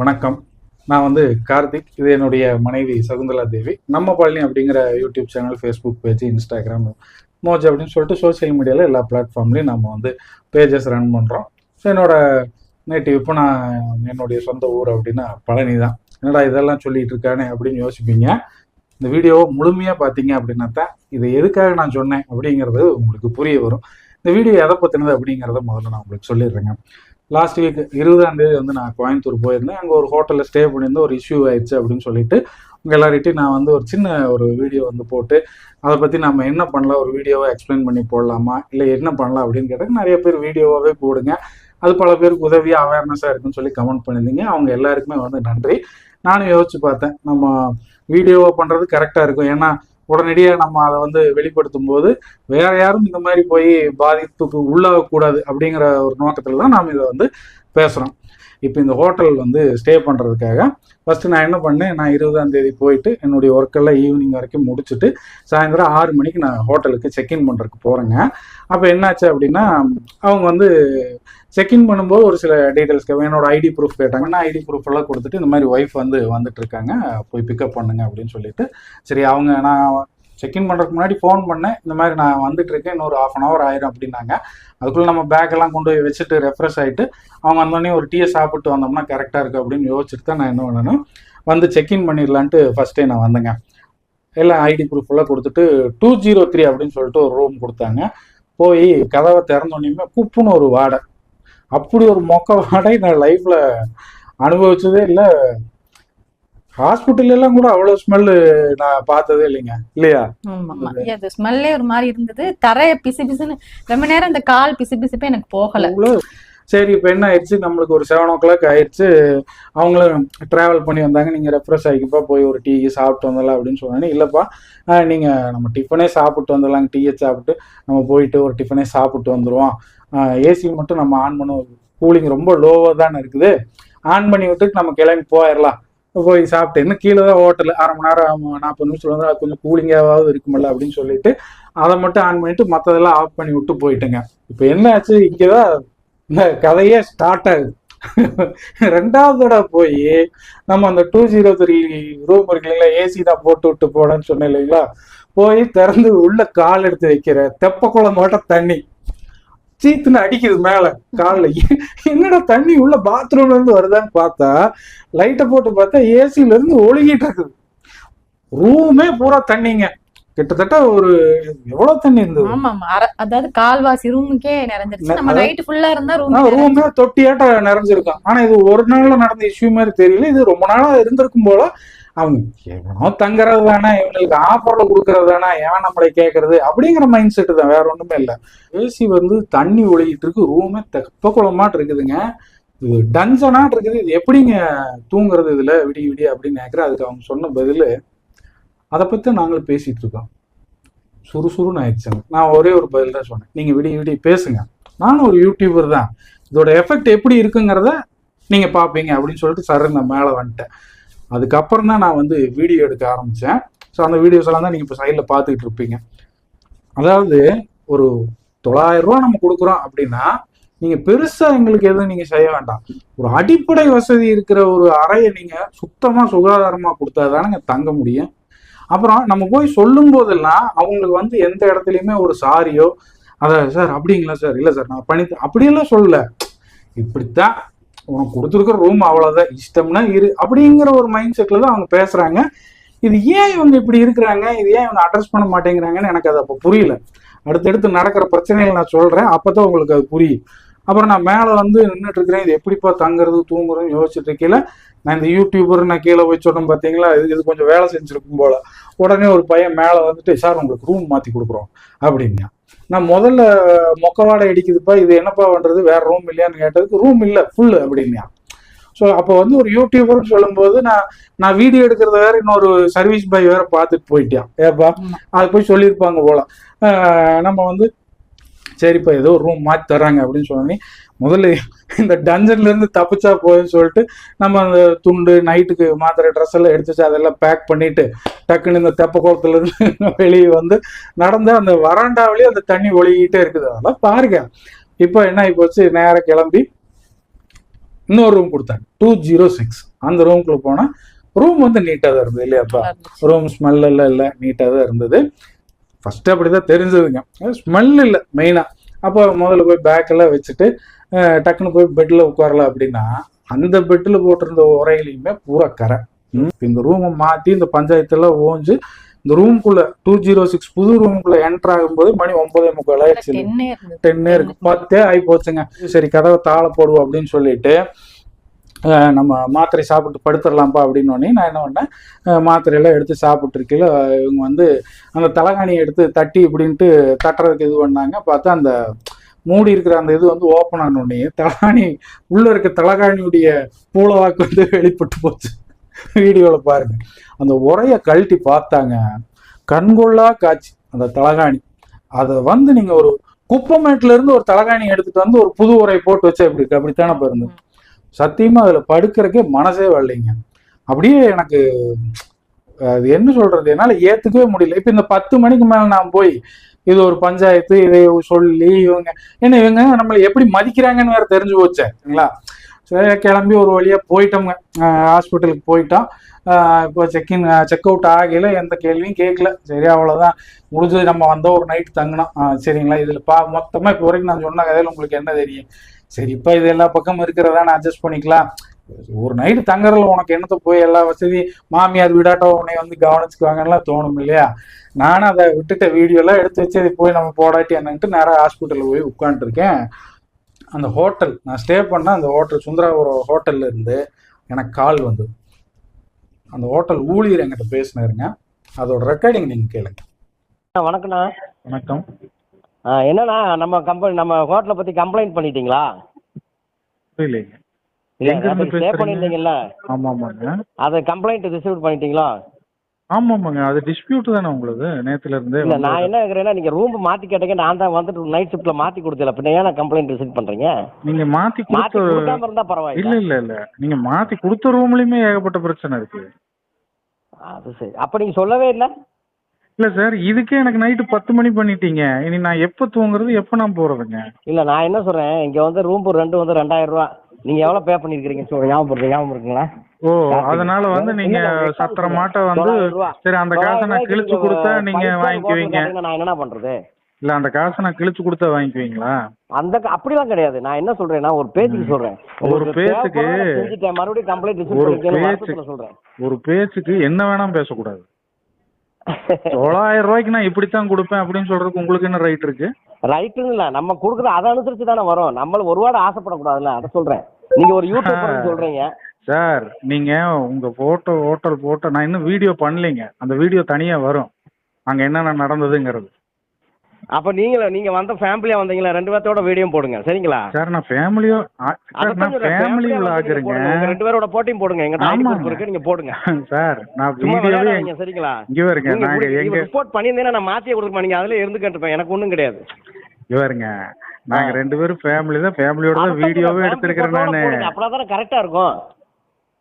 வணக்கம். நான் வந்து கார்த்திக். இது என்னுடைய மனைவி சகுந்தலா தேவி. நம்ம பழனி அப்படிங்கிற YouTube channel Facebook page Instagram Moj அப்படின்னு சொல்லிட்டு சோஷியல் மீடியாவில் எல்லா பிளாட்ஃபார்ம்லேயும் நம்ம வந்து பேஜஸ் ரன் பண்ணுறோம் ஸோ என்னோட நேட்டிவ் இப்போ நான் என்னுடைய சொந்த ஊர் அப்படின்னா பழனி தான். என்னடா இதெல்லாம் சொல்லிட்டு இருக்கானே அப்படின்னு யோசிப்பீங்க. இந்த வீடியோவை முழுமையாக பார்த்தீங்க அப்படின்னா தான் இதை எதுக்காக நான் சொன்னேன் அப்படிங்கிறது உங்களுக்கு புரிய வரும். இந்த வீடியோ எதை பற்றினது அப்படிங்கிறத முதல்ல நான் உங்களுக்கு சொல்லிடுறேங்க. லாஸ்ட் வீக் இருபதாம் தேதி வந்து நான் கோயம்புத்தூர் போயிருந்தேன். அங்கே ஒரு ஹோட்டலில் ஸ்டே பண்ணியிருந்தேன். ஒரு இஷ்யூ ஆயிடுச்சு அப்படின்னு சொல்லிட்டு உங்கள் எல்லார்கிட்டையும் நான் வந்து ஒரு சின்ன ஒரு வீடியோ வந்து போட்டு அதை பற்றி நம்ம என்ன பண்ணலாம்? ஒரு வீடியோவை எக்ஸ்பிளைன் பண்ணி போடலாமா? இல்லை என்ன பண்ணலாம் அப்படின்னு கேட்டால் நிறைய பேர் வீடியோவாகவே போடுங்க. அது பல பேருக்கு உதவியாக அவேர்னஸாக இருக்குன்னு சொல்லி கமெண்ட் பண்ணியிருந்தீங்க. அவங்க எல்லாருக்குமே வந்து நன்றி. நானும் யோசிச்சு பார்த்தேன். நம்ம வீடியோவை பண்ணுறது கரெக்டாக இருக்கும். ஏன்னா உடனடியாக நம்ம அதை வந்து வெளிப்படுத்தும் போது வேற யாரும் இந்த மாதிரி போய் பாதிப்புக்கு உள்ளாகக்கூடாது அப்படிங்கிற ஒரு நோக்கத்தில் தான் நாம் இதை வந்து பேசுகிறோம் இப்போ இந்த ஹோட்டல் வந்து ஸ்டே பண்ணுறதுக்காக ஃபஸ்ட்டு நான் என்ன பண்ணேன் நான் இருபதாம் தேதி போயிட்டு என்னுடைய ஒர்க்கெல்லாம் ஈவினிங் வரைக்கும் முடிச்சுட்டு சாயந்தரம் ஆறு மணிக்கு நான் ஹோட்டலுக்கு செக்இன் பண்ணுறதுக்கு போகிறேங்க அப்போ என்னாச்சு அப்படின்னா அவங்க வந்து செக்இன் பண்ணும்போது ஒரு சில டீட்டெயில்ஸ் என்னோட ஐடி ப்ரூஃப் கேட்டாங்க. நான் ஐடி ப்ரூஃப் எல்லாம் கொடுத்துட்டு இந்த மாதிரி ஒய்ஃப் வந்து வந்துட்டு இருக்காங்க போய் பிக்கப் பண்ணுங்க அப்படின்னு சொல்லிட்டு. சரி அவங்க நான் செக்இன் பண்ணுறதுக்கு முன்னாடி ஃபோன் பண்ணேன் இந்த மாதிரி நான் வந்துட்டு இருக்கேன் இன்னொரு ஆஃப் அன் ஹவர் ஆயிரும் அப்படின்னாங்க. அதுக்குள்ளே நம்ம பேக் எல்லாம் கொண்டு போய் வச்சுட்டு ரெஃப்ரெஷ் ஆகிட்டு அவங்க வந்தோடனே ஒரு டீயை சாப்பிட்டு வந்தோம்னா கரெக்டாக இருக்குது அப்படின்னு யோசிச்சுட்டு தான் நான் என்ன பண்ணணும் வந்து செக்இன் பண்ணிடலான்ட்டு ஃபஸ்ட்டே நான் வந்தேங்க. எல்லாம் ஐடி ப்ரூஃப் எல்லாம் கொடுத்துட்டு டூ ஜீரோ த்ரீ அப்படின்னு சொல்லிட்டு ஒரு ரூம் கொடுத்தாங்க. போய் கதவை திறந்தோடனே குப்புன்னு ஒரு வாடை. அப்படி ஒரு மொக்க வாடை நான் லைஃப்பில் அனுபவிச்சதே இல்லை. ஹாஸ்பிட்டல் எல்லாம் கூட அவ்வளவு ஸ்மெல்லு நான் பார்த்ததே இல்லைங்க. இல்லையா. அது ஸ்மெல்லே ஒரு மாதிரி இருந்தது. தரைய பிசு பிசுன்னு ரொம்ப நேரம் இந்த கால் பிசு பிசுப்பே எனக்கு போகல. சரி இப்போ என்ன ஆயிடுச்சு? நம்மளுக்கு ஒரு செவன் ஓ கிளாக் ஆயிடுச்சு. அவங்களும் டிராவல் பண்ணி வந்தாங்க. நீங்கள் ரெஃப்ரெஷ் ஆகிப்பா போய் ஒரு டீ சாப்பிட்டு வந்துடலாம் அப்படின்னு சொன்னாங்க இல்லைப்பா நீங்கள் நம்ம டிஃபனே சாப்பிட்டு வந்துடலாம் டீயை சாப்பிட்டு நம்ம போயிட்டு ஒரு டிஃபனே சாப்பிட்டு வந்துடுவோம் ஏசி மட்டும் நம்ம ஆன் பண்ண. கூலிங் ரொம்ப லோவாக தானே இருக்குது. ஆன் பண்ணி விட்டுட்டு நம்ம கிளம்பி போயிடலாம். போய் சாப்பிட்டு இன்னும் கீழே தான் ஹோட்டல். அரை மணி நேரம் நாற்பது நிமிஷம் வந்து அது கொஞ்சம் கூலிங்காவது இருக்குமில்ல அப்படின்னு சொல்லிட்டு அதை மட்டும் ஆன் பண்ணிட்டு மற்றதெல்லாம் ஆஃப் பண்ணி விட்டு போயிட்டேங்க. இப்போ என்ன ஆச்சு? இங்கே தான் இந்த கதையே ஸ்டார்ட் ஆகுது. ரெண்டாவது தடவை போய் நம்ம அந்த டூ ஜீரோ த்ரீ ரூம் இருக்கு இல்லைங்களா ஏசி தான் போட்டு விட்டு போனேன்னு சொன்னேன் இல்லைங்களா? போய் திறந்து உள்ள கால் எடுத்து வைக்கிற தெப்ப குளம் மட்டும் தண்ணி. சீத்துன்னு அடிக்குது மேல காலில். என்னடா தண்ணி உள்ள பாத்ரூம்ல இருந்து வருதான்னு பார்த்தா லைட்டை போட்டு பார்த்தா ஏசில இருந்து ஒழுகிட்டு இருக்குது. ரூமே பூரா தண்ணிங்க. கிட்டத்தட்ட ஒரு எவ்வளவு தண்ணி இருந்தது? அதாவது கால்வாசி ரூமுக்கே நிறைஞ்சிருச்சு. நம்ம நைட் ஃபுல்லா இருந்தா ரூம் ரூமே தொட்டியாட்ட நிறைஞ்சிருக்கும். ஆனா இது ஒரு நாள்ல நடந்த இஷ்யூ மாதிரி தெரியல. இது ரொம்ப நாளா இருந்திருக்கும் போல அவங்க எவனோ தங்குறது தானே இவங்களுக்கு ஆஃபர்ல கொடுக்கறது தானே ஏன் நம்மளை கேட்கறது அப்படிங்கிற மைண்ட் செட்டு தான் வேற ஒண்ணுமே இல்லை. ஏசி வந்து தண்ணி ஒழுகிட்டு இருக்கு ரூமே தெப்ப குளமாட்டு இருக்குதுங்க. இது டன்சனாட்டு இருக்குது இது எப்படிங்க தூங்குறது இதுல விடிய விடிய அப்படின்னு நினைக்கிற அதுக்கு அவங்க சொன்ன பதில் அதை பத்தி நாங்களும் பேசிட்டு இருக்கோம். சுறுசுறுன்னு ஆயிடுச்சுங்க. நான் ஒரே ஒரு பதில் தான் சொன்னேன். நீங்க விடிய விடிய பேசுங்க. நானும் ஒரு யூடியூபர் தான். இதோட எஃபெக்ட் எப்படி இருக்குங்கிறத நீங்க பாப்பீங்க அப்படின்னு சொல்லிட்டு சரி நான் மேலே வந்துட்டேன். அதுக்கப்புறம் தான் நான் வந்து வீடியோ எடுக்க ஆரம்பித்தேன் ஸோ அந்த வீடியோஸ் எல்லாம் தான் நீங்கள் இப்போ சைடில் பார்த்துக்கிட்டு இருப்பீங்க. அதாவது ஒரு தொள்ளாயிரம் ரூபா நம்ம கொடுக்குறோம் அப்படின்னா நீங்கள் பெருசாக எங்களுக்கு எதுவும் நீங்கள் செய்ய வேண்டாம். ஒரு அடிப்படை வசதி இருக்கிற ஒரு அறையை நீங்கள் சுத்தமாக சுகாதாரமாக கொடுத்தா தானே தங்க முடியும். அப்புறம் நம்ம போய் சொல்லும் போதெல்லாம் அவங்களுக்கு வந்து எந்த இடத்துலையுமே ஒரு சாரியோ அத சார் அப்படிங்களா சார்? இல்லை சார் நான் பண்ணி அப்படியெல்லாம் சொல்லலை. இப்படித்தான் உனக்கு கொடுத்துருக்குற ரூம் அவ்வளோதான் இஷ்டம்னா இரு. அப்படிங்கிற ஒரு மைண்ட் செட்டில் தான் அவங்க பேசுகிறாங்க இது ஏன் இவங்க இப்படி இருக்கிறாங்க? இது ஏன் இவங்க அட்ரஸ் பண்ண மாட்டேங்கிறாங்கன்னு எனக்கு அது அப்போ புரியல. அடுத்தடுத்து நடக்கிற பிரச்சனைகள் நான் சொல்கிறேன் அப்போ தான் உங்களுக்கு அது புரியும். அப்புறம் நான் மேலே வந்து நின்றுட்டு இருக்கிறேன். இது எப்படிப்பா தங்குறது தூங்குறதுன்னு யோசிச்சுட்டு இருக்கையில நான் இந்த யூடியூபர் நான் கீழே போய் சொன்னேன் பார்த்தீங்களா இது இது கொஞ்சம் வேலை செஞ்சிருக்கும் போல. உடனே ஒரு பையன் மேலே வந்துட்டு சார் உங்களுக்கு ரூம் மாற்றி கொடுக்குறோம். அப்படின்னா நான் முதல்ல மொக்கவாடை அடிக்குதுப்பா இது என்னப்பா பண்றது? வேற ரூம் இல்லையான்னு கேட்டதுக்கு ரூம் இல்லை ஃபுல்லு அப்படின்னா ஸோ அப்போ வந்து ஒரு யூடியூபர்னு சொல்லும்போது நான் நான் வீடியோ எடுக்கிறத வேற இன்னொரு சர்வீஸ் பாய் வேற பார்த்துட்டு போயிட்டான் ஏப்பா. அது போய் சொல்லியிருப்பாங்க போல. ஆஹ் நம்ம வந்து சரிப்பா ஏதோ ரூம் மாற்றி தர்றாங்க அப்படின்னு சொன்னோன்னே முதல்ல இந்த டஞ்சன்ல இருந்து தப்பிச்சா போதுன்னு சொல்லிட்டு நம்ம அந்த துண்டு நைட்டுக்கு மாத்திரை ட்ரெஸ் எல்லாம் எடுத்து வச்சு அதெல்லாம் பேக் பண்ணிட்டு டக்குன்னு இந்த தெப்ப குளத்துல இருந்து வெளியே வந்து நடந்து அந்த வராண்டாவிலேயே அந்த தண்ணி ஒழுகிட்டே இருக்குது. அதெல்லாம் பாருங்க. இப்போ என்ன ஆகி போச்சு? நேரா கிளம்பி இன்னொரு ரூம் கொடுத்தாங்க. டூ ஜீரோ சிக்ஸ் அந்த ரூம்குள்ள போனா ரூம் வந்து நீட்டாக தான் இருந்தது இல்லையாப்பா. ரூம் ஸ்மெல் எல்லாம் இல்லை நீட்டாக தான் இருந்தது. ஃபர்ஸ்ட் அப்படிதான் தெரிஞ்சதுங்க. ஸ்மெல் இல்லை மெயினாக அப்போ முதல்ல போய் பேக் எல்லாம் வச்சுட்டு டக்குன்னு போய் பெட்டில் உட்காரலாம் அப்படின்னா அந்த பெட்டில் போட்டிருந்த உரையிலையுமே பூரா கரை. இந்த ரூமை மாற்றி இந்த பஞ்சாயத்தெல்லாம் ஓஞ்சு இந்த ரூம்குள்ள டூ ஜீரோ சிக்ஸ் புது ரூமுக்குள்ள என்டர் ஆகும்போது மணி ஒன்பதே முக்கால் ஆயிடுச்சு. டென்னே இருக்கு. பத்தே ஆகி போச்சுங்க. சரி கதவை தாள போடுவோம் அப்படின்னு சொல்லிட்டு நம்ம மாத்திரை சாப்பிட்டு படுத்துடலாம்ப்பா அப்படின்னோடனே நான் என்ன பண்ணேன் மாத்திரையெல்லாம் எடுத்து சாப்பிட்டு இவங்க வந்து அந்த தலைகாணியை எடுத்து தட்டி இப்படின்ட்டு தட்டுறதுக்கு இது பண்ணாங்க. பார்த்தா அந்த மூடி இருக்கிற அந்த இது வந்து ஓப்பன் ஆன உடனே தலகாணி உள்ள இருக்க தலகாணியுடைய பூலவாக்கு வந்து வெளிப்பட்டு போச்சு. வீடியோவில் பாருங்க. அந்த உரைய கழட்டி பார்த்தாங்க. கண்கொள்ளா காட்சி அந்த தலகாணி. அதை வந்து நீங்க ஒரு குப்பமேட்ல இருந்து ஒரு தலகாணி எடுத்துட்டு வந்து ஒரு புது உரை போட்டு வச்சா எப்படி அப்படித்தானே பாருங்க. சத்தியமா அதுல படுக்கிறக்கே மனசே வரலைங்க. அப்படியே எனக்கு அது என்ன சொல்றது? என்னால ஏத்துக்கவே முடியல. இப்ப இந்த பத்து மணிக்கு மேல நான் போய் இது ஒரு பஞ்சாயத்து இதை சொல்லி இவங்க என்ன இவங்க நம்மளை எப்படி மதிக்கிறாங்கன்னு வேற தெரிஞ்சு போச்சேங்களா சரி கிளம்பி ஒரு வழியா போயிட்டோங்க ஹாஸ்பிட்டலுக்கு போயிட்டோம். இப்போ செக்இன் செக் அவுட் ஆகல எந்த கேள்வியும் கேட்கல சரி அவ்வளோதான் முடிஞ்சது நம்ம வந்தோம் ஒரு நைட் தங்கினோம். சரிங்களா? இதில் பா மொத்தமாக இப்போ வரைக்கும் நான் சொன்ன கதையில் உங்களுக்கு என்ன தெரியும்? சரி இப்போ இது எல்லா பக்கம் இருக்கிறதா? நான் அட்ஜஸ்ட் பண்ணிக்கலாம். ஒரு நைட்டு தங்குறதுல உனக்கு என்னத்த போய் எல்லா வசதி மாமியார் வீடாட்டோ உன்னை வந்து கவனிச்சுக்குவாங்கலாம் தோணும் இல்லையா? நானும் அதை விட்டுட்ட வீடியோலாம் எடுத்து வச்சு அதை போய் நம்ம போடாட்டி என்னன்ட்டு நேராக ஹாஸ்பிட்டலில் போய் உட்காந்துருக்கேன் அந்த ஹோட்டல் நான் ஸ்டே பண்ண அந்த ஹோட்டல் சுந்தராபுரம் ஹோட்டல்ல இருந்து எனக்கு கால் வந்தது. அந்த ஹோட்டல் ஊழியர் என்கிட்ட பேசினாருங்க. அதோட ரெக்கார்டிங் நீங்க கேளுங்க. ஆ, வணக்கண்ணா வணக்கம். ஆ, என்னண்ணா நம்ம கம்பெனி நம்ம ஹோட்டலை பற்றி கம்ப்ளைண்ட் பண்ணிட்டீங்களா? புரியலைங்க ஸ்டே? பண்ணியிருந்தீங்கல்ல? ஆமா ஆமாங்க அதை கம்ப்ளைண்ட் ரிசீவ் பண்ணிட்டீங்களா? ஆமா ஆமாங்க அது டிஸ்பியூட் தானே உங்களுக்கு நேத்துல இருந்தே இல்லை நான் என்ன கேட்குறேன்னா நீங்கள் ரூம் மாற்றி கேட்டீங்க நான் தான் வந்துட்டு நைட் ஷிஃப்ட்டில் மாற்றி கொடுத்தல பின்ன ஏன் கம்ப்ளைண்ட் ரிசீவ் பண்ணுறீங்க நீங்க மாத்தி மாற்றி கொடுத்த கொடுக்காம இருந்தால் இல்ல பரவாயில்ல. இல்ல இல்ல நீங்க மாத்தி கொடுத்த ரூம்லயுமே ஏகப்பட்ட பிரச்சனை இருக்கு. அது சரி. அப்போ நீங்கள் சொல்லவே இல்லை? இல்ல சார் இதுக்கே எனக்கு நைட்டு பத்து மணி பண்ணிட்டீங்க. இனி நான் எப்ப தூங்குறது எப்ப நான் போறதுங்க? இல்லை நான் என்ன சொல்கிறேன் இங்கே வந்து ரூம் ரெண்டு வந்து ரெண்டாயிரம் ரூபா. நீங்கள் எவ்வளோ பே பண்ணியிருக்கிறீங்க சொல்லுங்க ஞாபகம் இருக்கு, ஞாபகம் இருக்குங்களா ஓ அதனால வந்து நீங்க சத்திர மாட்ட வந்து. சரி அந்த காசை நான் கிழிச்சு கொடுத்தா நீங்க வாங்கிக்குவீங்க. நான் என்ன பண்ணுறது இல்ல அந்த காசை நான் கிழிச்சு கொடுத்தா வாங்கிக்குவீங்களா? அந்த அப்படிலாம் கிடையாது. நான் என்ன சொல்றேன்னா ஒரு பேச்சுக்கு சொல்றேன். ஒரு பேச்சுக்கு- மறுபடியும் கம்ப்ளைண்ட் ஒரு பேச்சு- சொல்றேன். ஒரு பேச்சுக்கு என்ன வேணாம் பேசக்கூடாது. தொள்ளாயிரம் ரூபாய்க்கு நான் இப்படித்தான் கொடுப்பேன் அப்படின்னு சொல்றதுக்கு உங்களுக்கு என்ன ரைட் இருக்கு? ரைட்டுன்னு இல்ல நம்ம கொடுக்குறது அதை அனுசரிச்சு தானே வரும். நம்மள ஒரு வாரம் ஆசைப்படக்கூடாதுல்ல அதை சொல்றேன். நீங்க ஒரு யூடியூப் சொல்றீங்க. சார் நீங்க உங்க போட்டோ ஹோட்டல் போட்டோ நான் இன்னும் வீடியோ பண்ணலைங்க. அந்த வீடியோ தனியா வரும். அங்க என்னென்ன நடந்ததுங்கிறது. அப்ப நீங்கள நீங்க வந்த ஃபேமிலியா வந்தீங்களா? ரெண்டு பேர்த்தோட வீடியோ போடுங்க. சரிங்களா? சார் நான் ஃபேமிலியோ நான் ஃபேமிலி. உங்க ரெண்டு பேரோட போட்டியும் போடுங்க. எங்க ஆமாங்க. இருக்கு நீங்க போடுங்க. சார் நான் வீடியோவே சரிங்களா? இங்க வருங்க நாங்க எங்க ரிப்போர்ட் பண்ணியிருந்தேன்னா நான் மாத்தியே கொடுக்க நீங்க அதுல இருந்து கேட்டுப்பேன் எனக்கு ஒண்ணும் கிடையாது. இங்க வருங்க நாங்க ரெண்டு பேரும் ஃபேமிலி தான். ஃபேமிலியோட தான் வீடியோவே எடுத்திருக்கிறேன் நானு. அப்பதான் கரெக்டா இருக்கும்.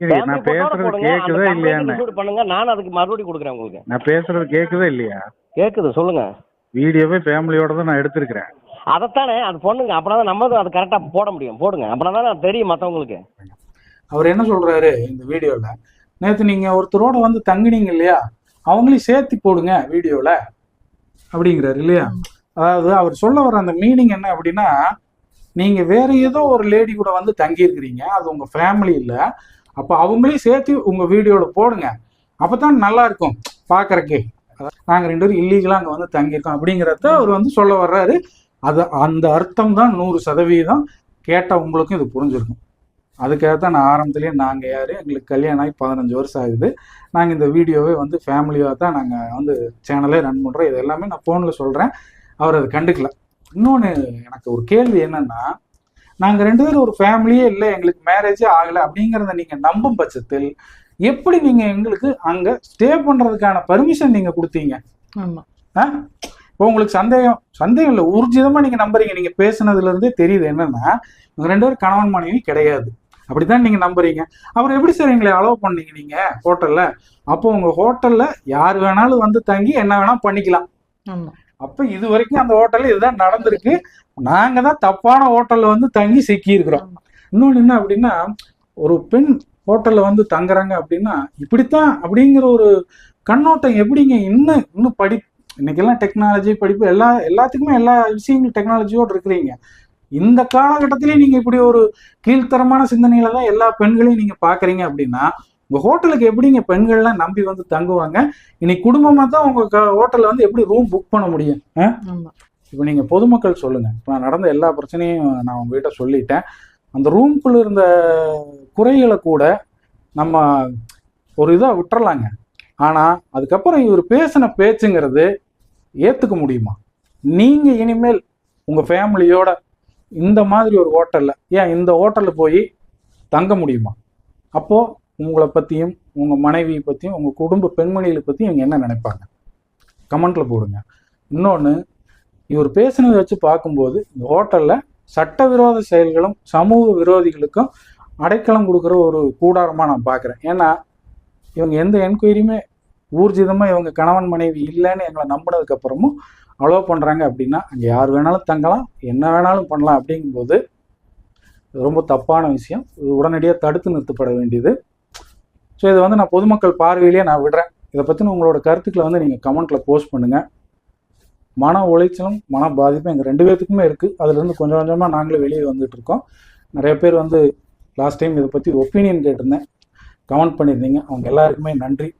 இல்லையே, நான் பேசுறது கேக்குதா issue பண்ணுங்க. நான் அதுக்கு மறுபடியும் கொடுக்குறேன் உங்களுக்கு. நான் பேசுறது கேக்குதா இல்லையா? கேக்குது சொல்லுங்க. வீடியோவே ஃபேமிலியோட தான் நான் எடுத்திருக்கிறேன். அதைத்தானே அது பண்ணுங்க அப்படின்னா நம்ம அது கரெக்டா போட முடியும். போடுங்க. அப்படின்னா தான் தெரியும் மத்தவங்களுக்கு. அவர் என்ன சொல்றாரு இந்த வீடியோல? நேத்து நீங்க ஒருத்தரோட வந்து தங்குனீங்க இல்லையா? அவங்களையும் சேர்த்து போடுங்க வீடியோல. அப்படிங்கிறாரு இல்லையா? அதாவது அவர் சொல்ல வர அந்த மீனிங் என்ன அப்படின்னா நீங்க வேற ஏதோ ஒரு லேடி கூட வந்து தங்கி இருக்கிறீங்க அது உங்க ஃபேமிலி இல்ல. அப்ப அவங்களையும் சேர்த்து உங்க வீடியோல போடுங்க. அப்பதான் நல்லா இருக்கும் பாக்குறக்கே. நாங்க ரெண்டு பேரும் இல்லீகலா அங்க வந்து தங்கியிருக்கோம் அப்படிங்கிறத அவர் வந்து சொல்ல வர்றாரு. அது அந்த அர்த்தம் தான் நூறு சதவீதம் கேட்ட உங்களுக்கும் இது புரிஞ்சிருக்கும். அதுக்காக தான் நான் ஆரம்பத்துலேயே நாங்கள் யார் எங்களுக்கு கல்யாணம் ஆகி பதினஞ்சு வருஷம் ஆகுது. நாங்கள் இந்த வீடியோவே வந்து ஃபேமிலியாக தான் நாங்கள் வந்து சேனலே ரன் பண்ணுறோம் இது எல்லாமே நான் ஃபோனில் சொல்கிறேன் அவர் அதை கண்டுக்கல. இன்னொன்று எனக்கு ஒரு கேள்வி என்னன்னா நாங்கள் ரெண்டு பேரும் ஒரு ஃபேமிலியே இல்லை எங்களுக்கு மேரேஜே ஆகலை அப்படிங்கிறத நீங்கள் நம்பும் பட்சத்தில் எப்படி நீங்கள் எங்களுக்கு அங்கே ஸ்டே பண்ணுறதுக்கான பர்மிஷன் நீங்கள் கொடுத்தீங்க? இப்போ உங்களுக்கு சந்தேகம் சந்தேகம் இல்லை ஊர்ஜிதமா நீங்க நம்புறீங்க. நீங்க பேசுனதுல இருந்தே தெரியுது என்னன்னா இவங்க ரெண்டு பேரும் கணவன் மனைவி கிடையாது. அப்படித்தான் நீங்க நம்புறீங்க. அப்புறம் எப்படி சார் எங்களை அலோவ் பண்ணீங்க நீங்க ஹோட்டல்ல அப்போ உங்க ஹோட்டல்ல யார் வேணாலும் வந்து தங்கி என்ன வேணா பண்ணிக்கலாம். அப்ப இது வரைக்கும் அந்த ஹோட்டல்ல இதுதான் நடந்திருக்கு. நாங்க தான் தப்பான ஹோட்டல்ல வந்து தங்கி சிக்கி இருக்கிறோம் இன்னொன்று என்ன அப்படின்னா ஒரு பெண் ஹோட்டலில் வந்து தங்குறாங்க அப்படின்னா இப்படித்தான் அப்படிங்கிற ஒரு கண்ணோட்டம் எப்படிங்க? இன்னும் இன்னும் படி இன்னைக்கெல்லாம் டெக்னாலஜி படிப்பு எல்லா எல்லாத்துக்குமே எல்லா விஷயங்களும் டெக்னாலஜியோடு இருக்கிறீங்க. இந்த காலகட்டத்திலேயே நீங்கள் இப்படி ஒரு கீழ்த்தரமான சிந்தனையில தான் எல்லா பெண்களையும் நீங்கள் பார்க்குறீங்க அப்படின்னா உங்கள் ஹோட்டலுக்கு எப்படிங்க பெண்கள்லாம் நம்பி வந்து தங்குவாங்க? இன்னைக்கு குடும்பமாக தான் உங்கள் ஹோட்டலில் வந்து எப்படி ரூம் புக் பண்ண முடியும்? இப்போ நீங்கள் பொதுமக்கள் சொல்லுங்கள் இப்போ நான் நடந்த எல்லா பிரச்சனையும் நான் உங்ககிட்ட சொல்லிட்டேன். அந்த ரூம்குள்ளே இருந்த குறைகளை கூட நம்ம ஒரு இதாக விட்டுறலாங்க. ஆனால் அதுக்கப்புறம் இவர் பேசின பேச்சுங்கிறது ஏற்றுக்க முடியுமா? நீங்கள் இனிமேல் உங்கள் ஃபேமிலியோட இந்த மாதிரி ஒரு ஹோட்டலில் ஏன் இந்த ஹோட்டலில் போய் தங்க முடியுமா? அப்போது உங்களை பற்றியும் உங்கள் மனைவியை பற்றியும் உங்கள் குடும்ப பெண்மணிகளை பற்றியும் இவங்க என்ன நினைப்பாங்க? கமெண்ட்டில் போடுங்க. இன்னொன்று இவர் பேசுனதை வச்சு பார்க்கும்போது இந்த ஹோட்டலில் சட்டவிரோத செயல்களும் சமூக விரோதிகளுக்கும் அடைக்கலம் கொடுக்குற ஒரு கூடாரமாக நான் பார்க்குறேன். ஏன்னா இவங்க எந்த என்கொயரியுமே ஊர்ஜிதமாக இவங்க கணவன் மனைவி இல்லைன்னு எங்களை நம்பினதுக்கப்புறமும் அலோவ் பண்ணுறாங்க அப்படின்னா அங்கே யார் வேணாலும் தங்கலாம் என்ன வேணாலும் பண்ணலாம் அப்படிங்கும்போது ரொம்ப தப்பான விஷயம். இது உடனடியாக தடுத்து நிறுத்தப்பட வேண்டியது. ஸோ இதை வந்து நான் பொதுமக்கள் பார்வையிலேயே நான் விடுறேன். இதை பற்றின உங்களோட கருத்துக்களை வந்து நீங்கள் கமெண்ட்டில் போஸ்ட் பண்ணுங்கள் மன உளைச்சலும் மன பாதிப்பும் எங்கள் ரெண்டு பேர்த்துக்குமே இருக்குது அதுலேருந்து கொஞ்சம் கொஞ்சமாக நாங்களே வெளியே வந்துட்டு இருக்கோம். நிறைய பேர் வந்து லாஸ்ட் டைம் இதை பற்றி ஒப்பீனியன் கேட்டிருந்தேன். கமெண்ட் பண்ணியிருந்தீங்க. அவங்க எல்லாருக்குமே நன்றி.